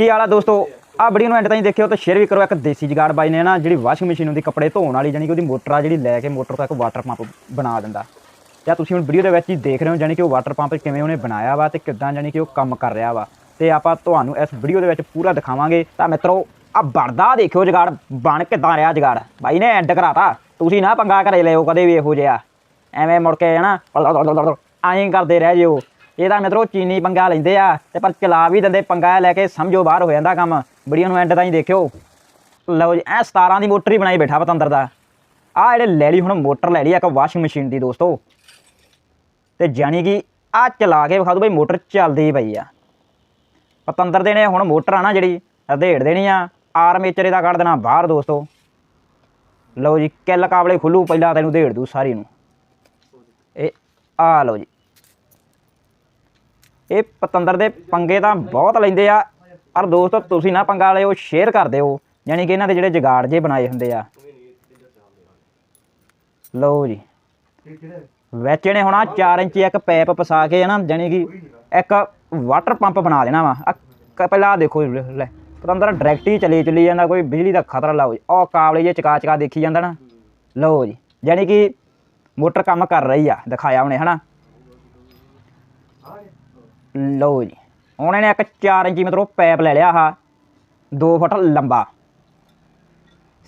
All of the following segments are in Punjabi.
ਕੀ ਆਲਾ ਦੋਸਤੋ? ਆ ਵੀਡੀਓ ਨੂੰ ਐਂਡ ਤਾਈਂ ਦੇਖਿਓ ਤੇ ਸ਼ੇਅਰ ਵੀ ਕਰੋ। ਇੱਕ ਦੇਸੀ ਜਗਾੜ ਬਾਈ ਨੇ ਨਾ ਜਿਹੜੀ ਵਾਸ਼ਿੰਗ ਮਸ਼ੀਨ ਹੁੰਦੀ, ਕੱਪੜੇ ਧੋਣ ਵਾਲੀ ਜਾਨੀ ਕਿ ਉਹਦੀ ਮੋਟਰ ਆ ਜਿਹੜੀ ਲੈ ਕੇ ਮੋਟਰ ਤੋਂ ਇੱਕ ਵਾਟਰ ਪੰਪ ਬਣਾ ਦਿੰਦਾ। ਜਾਂ ਤੁਸੀਂ ਹੁਣ ਵੀਡੀਓ ਦੇ ਵਿੱਚ ਹੀ ਦੇਖ ਰਹੇ ਹੋ ਜਾਨੀ ਕਿ ਉਹ ਵਾਟਰ ਪੰਪ ਕਿਵੇਂ ਉਹਨੇ ਬਣਾਇਆ ਵਾ ਤੇ ਕਿੱਦਾਂ ਜਾਨੀ ਕਿ ਉਹ ਕੰਮ ਕਰ ਰਿਹਾ ਵਾ। ਤੇ ਆਪਾਂ ਤੁਹਾਨੂੰ ਇਸ ਵੀਡੀਓ ਦੇ ਵਿੱਚ ਪੂਰਾ ਦਿਖਾਵਾਂਗੇ। ਤਾਂ ਮਿੱਤਰੋ ਆ ਬਣਦਾ ਦੇਖਿਓ ਜਗਾੜ, ਬਣ ਕਿੱਦਾਂ ਰਿਹਾ ਜਗਾੜ। ਬਾਈ ਨੇ ਐਂਡ ਕਰਾਤਾ। ਤੁਸੀਂ ਨਾ ਪੰਗਾ ਘਰੇ ਲਿਓ ਕਦੇ ਵੀ ਇਹੋ ਜਿਹਾ। ਐਵੇਂ ਮੁੜ ਕੇ ਨਾ ਐਂ ਕਰਦੇ ਰਹਿ ਜਿਓ। ਇਹਦਾ ਮਿੱਤਰੋ ਚੀਨੀ ਪੰਗਾ ਲੈਂਦੇ ਆ ਤੇ ਪਰ ਚਲਾ ਵੀ ਦਿੰਦੇ, ਪੰਗਾ ਲੈ ਕੇ ਸਮਝੋ ਬਾਹਰ ਹੋ ਜਾਂਦਾ ਕੰਮ। ਵੀਡੀਓ ਨੂੰ ਐਂਡ ਤਾਈਂ ਦੇਖਿਓ। ਲਓ ਜੀ ਐ 17 ਦੀ ਮੋਟਰ ਹੀ ਬਣਾਈ ਬੈਠਾ ਪਤੰਦਰ ਦਾ। ਆ ਜਿਹੜੇ ਲੈ ਲਈ, ਹੁਣ ਮੋਟਰ ਲੈ ਲਈ ਆ ਇੱਕ ਵਾਸ਼ਿੰਗ ਮਸ਼ੀਨ ਦੀ ਦੋਸਤੋ। ਤੇ ਜਾਨੀ ਕਿ ਆ ਚਲਾ ਕੇ ਵਿਖਾ ਦੋ ਬਈ, ਮੋਟਰ ਚੱਲਦੀ ਪਈ ਆ। ਪਤੰਦਰ ਦੇ ਨੇ ਹੁਣ ਮੋਟਰ ਆ ਨਾ ਜਿਹੜੀ ਅਧੇੜ ਦੇਣੀ ਆ। ਆਰਮੇਚਰ ਇਹਦਾ ਕੱਢ ਦੇਣਾ ਬਾਹਰ ਦੋਸਤੋ। ਲਓ ਜੀ, ਕਿੱਲ ਕਾਬਲੇ ਖੁੱਲੂ, ਪਹਿਲਾਂ ਤੈਨੂੰ ਦੇੜ ਦੂ ਸਾਰੀ ਨੂੰ। ਇਹ ਆ ਲਓ ਜੀ। ਇਹ ਪਤੰਦਰ ਦੇ ਪੰਗੇ ਤਾਂ ਬਹੁਤ ਲੈਂਦੇ ਆ। ਔਰ ਦੋਸਤੋ ਤੁਸੀਂ ਨਾ ਪੰਗਾ ਲਿਓ ਸ਼ੇਅਰ ਕਰ ਦਿਓ। ਯਾਨੀ ਕਿ ਇਹਨਾਂ ਦੇ ਜਿਹੜੇ ਜਗਾੜ ਜੇ ਬਣਾਏ ਹੁੰਦੇ ਆ। ਲਓ ਜੀ। ਵਿੱਚ ਇਹਨੇ ਹੁਣ 4 ਇੰਚੀ ਇੱਕ ਪੈਪ ਫਸਾ ਕੇ ਨਾ ਜਾਨੀ ਕਿ ਇੱਕ ਵਾਟਰ ਪੰਪ ਬਣਾ ਦੇਣਾ ਵਾ। ਪਹਿਲਾਂ ਦੇਖੋ ਜੀ, ਲੈ। ਪਤੰਦਰ ਡਾਇਰੈਕਟ ਹੀ ਚਲੀ ਚਲੀ ਜਾਂਦਾ ਕੋਈ ਬਿਜਲੀ ਦਾ ਖਤਰਾ ਲਾਓ ਜੀ। ਉਹ ਕਾਬਲੇ ਜੇ ਚਕਾ ਚਕਾ ਦੇਖੀ ਜਾਂਦਾ ਨਾ। ਲਓ ਜੀ। ਜਾਨੀ ਕਿ ਮੋਟਰ ਕੰਮ ਕਰ ਰਹੀ ਆ ਦਿਖਾਇਆ ਉਹਨੇ ਹਨਾ। ਲਓ ਜੀ। ਹੁਣ ਇਹਨੇ ਇੱਕ 4 ਇੰਚੀ ਮਤਲਬ ਪੈਪ ਲੈ ਲਿਆ ਆਹ। 2 ਫੁੱਟ ਲੰਬਾ।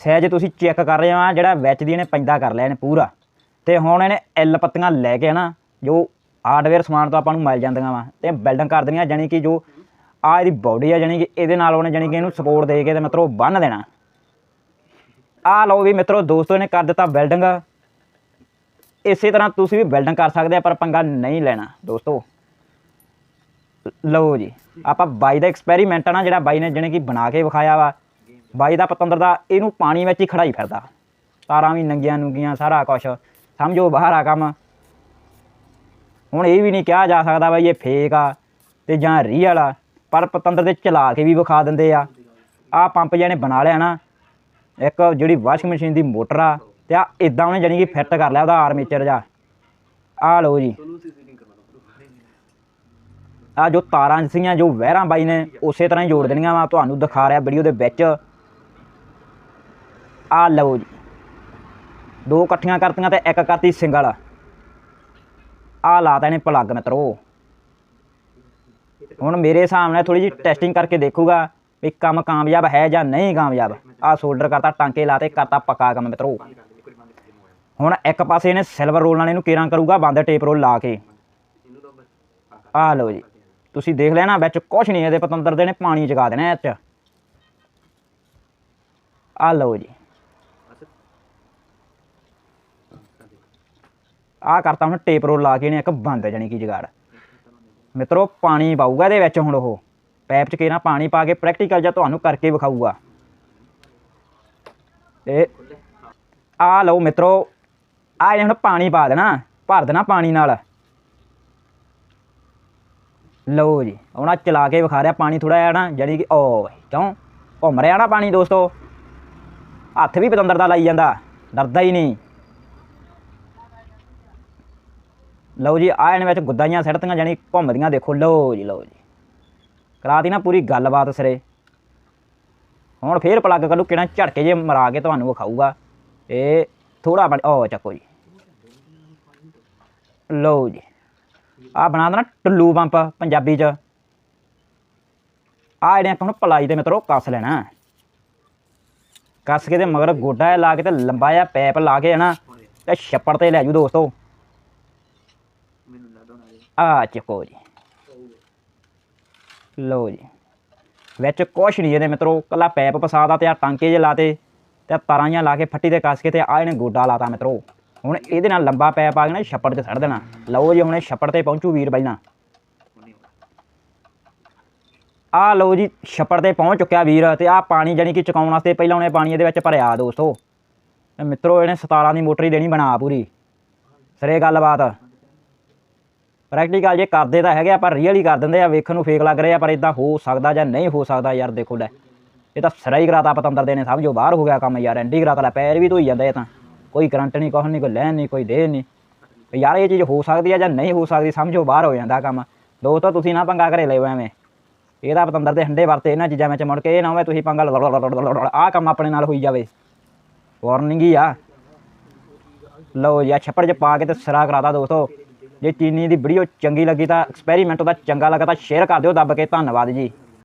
ਸਹਿਜ ਤੁਸੀਂ ਚੈੱਕ ਕਰ ਰਹੇ ਹੋ ਜਿਹੜਾ ਵਿੱਚ ਦੀ ਇਹਨੇ ਪੈਂਦਾ ਕਰ ਲਿਆ ਇਹਨੇ ਪੂਰਾ। ਤੇ ਹੁਣ ਇਹਨੇ ਐਲ ਪੱਤੀਆਂ ਲੈ ਕੇ ਨਾ ਜੋ ਹਾਰਡਵੇਅਰ ਸਮਾਨ ਤੋਂ ਆਪਾਂ ਨੂੰ ਮਿਲ ਜਾਂਦੀਆਂ ਵਾ। ਤੇ ਬਿਲਡਿੰਗ ਕਰ ਦੇਣੀਆਂ ਜਾਨੀ ਕਿ ਜੋ ਆ ਇਹਦੀ ਬਾਡੀ ਆ ਜਾਨੀ ਕਿ ਇਹਦੇ ਨਾਲ ਉਹਨੇ ਜਾਨੀ ਕਿ ਇਹਨੂੰ ਸਪੋਰਟ ਦੇ ਕੇ ਤੇ ਮਿੱਤਰੋ ਬੰਨ ਦੇਣਾ। ਆ ਲਓ ਵੀ ਮਿੱਤਰੋ, ਦੋਸਤੋ ਨੇ ਕਰ ਦਿੱਤਾ ਬਿਲਡਿੰਗ ਇਸੇ ਤਰ੍ਹਾਂ ਤੁਸੀਂ ਵੀ ਬਿਲਡਿੰਗ ਕਰ ਸਕਦੇ ਆ, ਪਰ ਪੰਗਾ ਨਹੀਂ ਲੈਣਾ, ਦੋਸਤੋ। ਲਓ ਜੀ, ਆਪਾਂ ਬਾਈ ਦਾ ਐਕਸਪੈਰੀਮੈਂਟ ਆ ਨਾ, ਜਿਹੜਾ ਬਾਈ ਨੇ ਜਿਹਨੇ ਕਿ ਬਣਾ ਕੇ ਵਿਖਾਇਆ ਵਾ। ਬਾਈ ਦਾ ਪਤੰਦਰ ਦਾ, ਇਹਨੂੰ ਪਾਣੀ ਵਿੱਚ ਹੀ ਖੜਾਈ ਫਿਰਦਾ। ਤਾਰਾਂ ਵੀ ਨੰਗੀਆਂ ਨੁੰਗੀਆਂ, ਸਾਰਾ ਕੁਝ ਸਮਝੋ ਬਾਹਰ ਆ ਕੰਮ। ਹੁਣ ਇਹ ਵੀ ਨਹੀਂ ਕਿਹਾ ਜਾ ਸਕਦਾ ਬਾਈ ਇਹ ਫੇਕ ਆ ਤੇ ਜਾਂ ਰੀਅਲ ਆ, ਪਰ ਪਤੰਦਰ ਦੇ ਚਲਾ ਕੇ ਵੀ ਵਿਖਾ ਦਿੰਦੇ ਆ। ਆ ਪੰਪ ਜਿਹਨੇ ਬਣਾ ਲਿਆ ਨਾ, ਇੱਕ ਜਿਹੜੀ ਵਾਸ਼ਿੰਗ ਮਸ਼ੀਨ ਦੀ ਮੋਟਰ ਆ, ਤੇ ਆ ਇਦਾਂ ਉਹਨੇ ਜਾਨੀ ਕਿ ਫਿੱਟ ਕਰ ਲਿਆ ਉਹਦਾ ਆਰਮੇਚਰ ਜਾ ਆ ਲਓ ਜੀ। ਆ ਜੋ ਤਾਰਾਂ ਸੀਗੀਆਂ, ਜੋ ਵਹਿਰਾਂ ਬਾਈ ਨੇ, ਉਸੇ ਤਰ੍ਹਾਂ ਹੀ ਜੋੜ ਦੇਣੀਆਂ ਵਾ, ਤੁਹਾਨੂੰ ਦਿਖਾ ਰਿਹਾ ਵੀਡੀਓ ਦੇ ਵਿੱਚ। ਆ ਲਓ ਜੀ। ਦੋ ਇਕੱਠੀਆਂ ਕਰਤੀਆਂ ਤੇ ਇੱਕ ਕਰਤੀ ਸਿੰਗਲ। ਆ ਲਾਤਾ ਇਹਨੇ ਪਲੱਗ ਮਿੱਤਰੋ। ਹੁਣ ਮੇਰੇ ਹਿਸਾਬ ਨਾਲ ਥੋੜੀ ਜਿਹੀ ਟੈਸਟਿੰਗ ਕਰਕੇ ਦੇਖੂਗਾ ਵੀ ਕੰਮ ਕਾਮਯਾਬ ਹੈ ਜਾਂ ਨਹੀਂ ਕਾਮਯਾਬ। ਆ ਸੋਲਡਰ ਕਰਤਾ, ਟਾਂਕੇ ਲਾਤੇ, ਕਰਤਾ ਪੱਕਾ ਕੰਮ ਮਿੱਤਰੋ। ਹੁਣ ਇੱਕ ਪਾਸੇ ਇਹਨੇ ਸਿਲਵਰ ਰੋਲ ਨਾਲ ਇਹਨੂੰ ਕੇਰਾਂ ਕਰੂਗਾ, ਬੰਦ ਟੇਪ ਰੋਲ ਲਾ ਕੇ। ਆ ਲਓ ਜੀ। ਤੁਸੀਂ ਦੇਖ ਲਿਆ ਨਾ ਵਿੱਚ ਕੁਝ ਨਹੀਂ, ਇਹਦੇ ਪਤੰਦਰ ਦੇ ਨੇ ਪਾਣੀ ਚਗਾ ਦੇਣਾ ਇਹ ਚ। ਆ ਲਓ ਜੀ। ਆ ਕਰਤਾ ਹੁਣ ਟੇਪ ਰੋਲ ਲਾ ਕੇ ਇਹਨੇ ਇੱਕ ਬੰਦ, ਜਾਣੀ ਕੀ ਜਗਾੜ। ਮਿੱਤਰੋ, ਪਾਣੀ ਪਾਊਗਾ ਇਹਦੇ ਵਿੱਚ ਹੁਣ ਉਹ। ਪੈਪ ਚ ਕਿਹਨਾਂ ਪਾਣੀ ਪਾ ਕੇ ਪ੍ਰੈਕਟੀਕਲ ਜਾਂ ਤੁਹਾਨੂੰ ਕਰਕੇ ਵਿਖਾਊਗਾ। ਤੇ ਆ ਲਓ ਮਿੱਤਰੋ, ਆ ਇਹਨੇ ਹੁਣ ਪਾਣੀ ਪਾ ਦੇਣਾ, ਭਰ ਦੇਣਾ ਪਾਣੀ ਨਾਲ। ਲਓ ਜੀ, ਹੁਣ ਆਹ ਚਲਾ ਕੇ ਵਿਖਾ ਰਿਹਾ ਪਾਣੀ ਥੋੜਾ ਜਿਹਾ ਨਾ ਜਿਹੜੀ ਕਿ ਓ ਕਿਉਂ? ਘੁੰਮ ਰਿਹਾ ਨਾ ਪਾਣੀ ਦੋਸਤੋ। ਹੱਥ ਵੀ ਪਤੰਦਰ ਦਾ ਲਾਈ ਜਾਂਦਾ, ਡਰਦਾ ਹੀ ਨਹੀਂ। ਲਓ ਜੀ ਆ ਇਹਨਾਂ ਵਿੱਚ ਗੁੱਦਾਈਆਂ ਸੜਤੀਆਂ ਜਾਨੀ ਘੁੰਮਦੀਆਂ ਦੇਖੋ, ਲਓ ਜੀ ਲਓ ਜੀ। ਕਰਾਤੀ ਨਾ ਪੂਰੀ ਗੱਲਬਾਤ ਸਿਰੇ। ਹੁਣ ਫੇਰ ਪਲੱਗ ਕੱਢੂ, ਕਿਹੜਾ ਝਟਕੇ ਜੇ ਮਰਾ ਕੇ ਤੁਹਾਨੂੰ ਵਿਖਾਊਗਾ। ਇਹ ਥੋੜਾ ਬਣ ਓ ਚੱਕੋ ਜੀ। ਲਓ ਜੀ। ਆ ਬਣਾ ਦੇਣਾ ਟੁੱਲੂ ਪੰਪ ਪੰਜਾਬੀ ਚ। ਆ ਇਹਨੇ ਹੁਣ ਪਲਾਈ ਤੇ ਮਿੱਤਰੋ ਕੱਸ ਲੈਣਾ। ਕੱਸ ਕੇ ਤੇ ਮਗਰ ਗੋਡਾ ਲਾ ਕੇ ਤੇ ਲੰਬਾ ਜਿਹਾ ਪੈਪ ਲਾ ਕੇ ਨਾ ਤੇ ਛੱਪੜ ਤੇ ਲੈ ਜੂ ਦੋਸਤੋ। ਆ ਚੱਕੋ ਜੀ। ਲਓ ਜੀ। ਵਿੱਚ ਕੁਛ ਨਹੀਂ ਇਹਦੇ ਮਿੱਤਰੋ ਕੱਲਾ ਪੈਪ ਫਸਾਦਾ ਤੇ ਆ ਟਾਂਕੇ ਜੇ ਲਾਤੇ ਤੇ ਤਾਰਾਂ ਜਿਹੀਆਂ ਲਾ ਕੇ ਫੱਟੀ ਤੇ ਕੱਸ ਕੇ ਤੇ ਆ ਇਹਨੇ ਗੋਡਾ ਲਾਤਾ ਮਿੱਤਰੋ। ਹੁਣ ਇਹਦੇ ਨਾਲ ਲੰਬਾ ਪੈਪ ਆ ਕੇ ਛੱਪੜ ਤੇ ਛੱਡ ਦੇਣਾ। ਲਓ ਜੀ, ਹੁਣ ਇਹ ਛੱਪੜ ਤੇ ਪਹੁੰਚੂ ਵੀਰ ਬਾਈ ਨਾ ਆ ਲਓ ਜੀ, ਛੱਪੜ ਤੇ ਪਹੁੰਚ ਚੁੱਕਿਆ ਵੀਰ, ਤੇ ਆ ਪਾਣੀ ਜਾਨੀ ਕਿ ਚੁਕਾਉਣ ਵਾਸਤੇ ਪਹਿਲਾਂ ਉਹਨੇ ਪਾਣੀ ਇਹਦੇ ਵਿੱਚ ਭਰਿਆ ਦੋਸਤੋ। ਤੇ ਮਿੱਤਰੋ, ਇਹਨੇ 17 ਦੀ ਮੋਟਰ ਹੀ ਦੇਣੀ ਬਣਾ ਪੂਰੀ। ਸਰੇ ਗੱਲਬਾਤ। ਪ੍ਰੈਕਟੀਕਲ ਜੇ ਕਰਦੇ ਤਾਂ ਹੈਗੇ ਆ, ਪਰ ਰੀਅਲ ਹੀ ਕਰ ਦਿੰਦੇ ਆ, ਵੇਖਣ ਨੂੰ ਫੇਕ ਲੱਗ ਰਿਹਾ ਪਰ ਇਦਾਂ ਹੋ ਸਕਦਾ ਜਾਂ ਨਹੀਂ ਹੋ ਸਕਦਾ ਯਾਰ, ਦੇਖੋ ਲੈ। ਇਹ ਤਾਂ ਸਰਾ ਹੀ ਕਰਾਤਾ ਪਤੰਦਰ ਦੇ ਨੇ, ਸਮਝੋ, ਬਾਹਰ ਹੋ ਗਿਆ ਕੰਮ ਯਾਰ, ਐਂਡੀ ਕਰਾਤਾ ਲੈ, ਪੈਰ ਵੀ ਧੋਈ ਜਾਂਦਾ ਇਹ ਤਾਂ। ਕੋਈ ਕਰੰਟ ਨਹੀਂ ਕੁਛ ਨਹੀਂ ਕੋਈ ਲੈਣ ਨਹੀਂ ਕੋਈ ਦੇ ਨਹੀਂ ਯਾਰ ਇਹ ਚੀਜ਼ ਹੋ ਸਕਦੀ ਆ ਜਾਂ ਨਹੀਂ ਹੋ ਸਕਦੀ, ਸਮਝੋ ਬਾਹਰ ਹੋ ਜਾਂਦਾ ਕੰਮ। ਦੋਸਤੋ ਤੁਸੀਂ ਨਾ ਪੰਗਾ ਘਰੇ ਲਿਓ ਐਵੇਂ। ਇਹਦਾ ਪਤੰਦਰ ਦੇ ਹੰਡੇ ਵਰਤੇ ਇਹਨਾਂ ਚੀਜ਼ਾਂ ਵਿੱਚ ਮੁੜ ਕੇ, ਇਹ ਨਾ ਹੋਵੇ ਤੁਸੀਂ ਪੰਗਾ ਆਹ ਕੰਮ ਆਪਣੇ ਨਾਲ ਹੋਈ ਜਾਵੇ। ਵਾਰਨਿੰਗ ਹੀ ਆ। ਲਓ ਜੀ ਛੱਪੜ 'ਚ ਪਾ ਕੇ ਤੇ ਸਿਰਾ ਕਰਾਤਾ ਦੋਸਤੋ। ਜੇ ਚੀਨੀ ਦੀ ਵੀਡੀਓ ਚੰਗੀ ਲੱਗੀ ਤਾਂ ਐਕਸਪੈਰੀਮੈਂਟ ਉਹਦਾ ਚੰਗਾ ਲੱਗਾ ਤਾਂ ਸ਼ੇਅਰ ਕਰ ਦਿਓ, ਦੱਬ ਕੇ। ਧੰਨਵਾਦ ਜੀ।